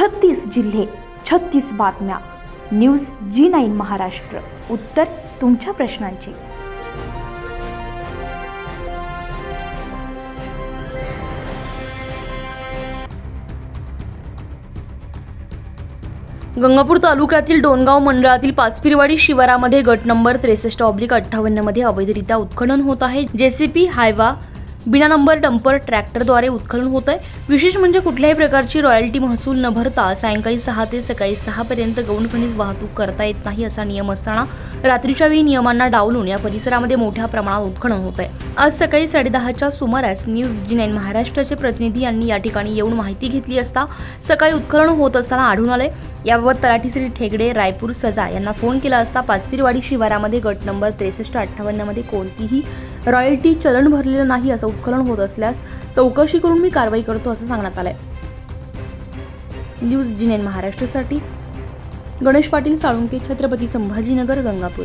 छत्तीस जिल्हे छत्तीस बातम्या. News G nine Maharashtra. उत्तर तुमच्या प्रश्नांची. गंगापूर तालुक्यातील डोनगाव मंडळातील पाचपिरवाडी शिवारामध्ये गट नंबर त्रेसष्ट ऑब्लिक अठ्ठावन्नमध्ये अवैधरित्या उत्खनन होत आहे. जेसीपी हायवा बिना नंबर डंपर ट्रॅक्टरद्वारे उत्खनन होत आहे विशेष म्हणजे कुठल्याही प्रकारची रॉयल्टी महसूल न भरता सायंकाळी सहा ते सकाळी सहापर्यंत गौण खनिज वाहतूक करता येत नाही असा नियम असताना रात्रीच्या वेळी नियमांना डावलून या परिसरामध्ये मोठ्या प्रमाणात उत्खनन होत आहे आज सकाळी साडेदहाच्या सुमारास न्यूज जी नाईन महाराष्ट्राचे प्रतिनिधी यांनी या ठिकाणी येऊन माहिती घेतली असता सकाळी उत्खनन होत असताना आढळून आले याबाबत तलाठी श्री ठेगडे रायपूर सजा यांना फोन केला असता पाचपीरवाडी शिवारामध्ये गट नंबर त्रेसष्ट अठ्ठावन्नमध्ये कोणतीही रॉयल्टी चलन भरलेलं नाही असं उत्खनन होत असल्यास चौकशी करून मी कारवाई करतो असं सांगण्यात आलंय. न्यूज जिनेन महाराष्ट्रासाठी. गणेश पाटील साळुंके छत्रपती संभाजीनगर गंगापूर.